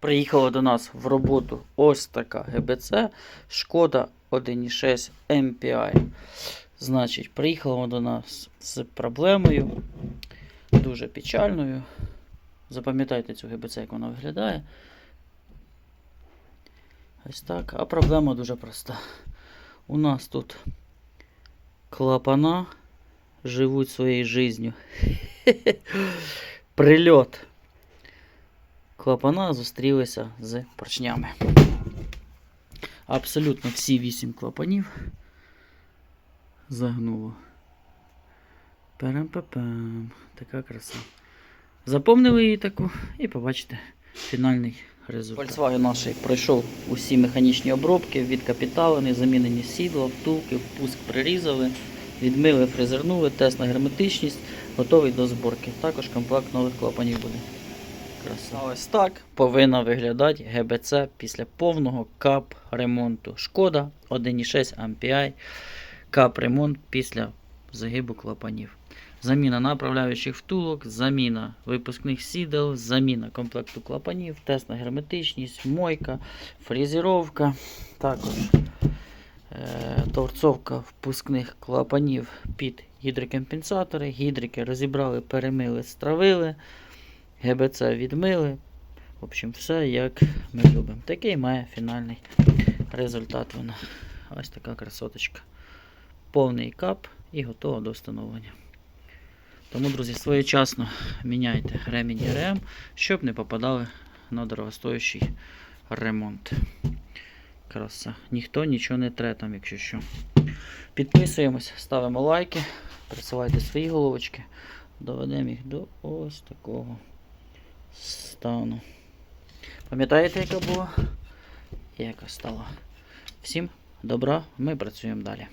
Приїхала до нас в роботу ось така ГБЦ Шкода 1.6 MPI. Значить, приїхала до нас з проблемою, дуже печальною. Запам'ятайте цю ГБЦ, як вона виглядає. Ось так. А проблема дуже проста. У нас тут клапана живуть своєю життю. Прильот. Клапана зустрілися з поршнями. Абсолютно всі вісім клапанів загнуло. Перем-пепем. Така краса. Запомнили її таку і побачите фінальний результат. Volkswagen наш пройшов усі механічні обробки, відкапіталені, замінені сідла, втулки, впуск прирізали, відмили, фрезернули, тест на герметичність, готовий до зборки. Також комплект нових клапанів буде. Краса. Ось так повинна виглядати ГБЦ після повного кап ремонту. Шкода 1.6 MPI. Кап ремонт після загибу клапанів. Заміна направляючих втулок, заміна випускних сідел, заміна комплекту клапанів, тест на герметичність, мойка, фрезеровка, також е, торцовка впускних клапанів під гідрокомпенсатори. Гідрики розібрали, перемили, стравили. ГБЦ відмили. В общем, все як ми любимо. Такий має фінальний результат вона. Ось така красоточка. Повний кап і готова до встановлення. Тому, друзі, своєчасно міняйте ремінь і РМ, щоб не попадали на дорогостоящий ремонт. Краса. Ніхто нічого не тре там, якщо що. Підписуємось, ставимо лайки, присилайте свої головочки. Доведемо їх до ось такого стану. Пам'ятаєте, яка була? Яка стала? Всім добра, ми працюємо далі.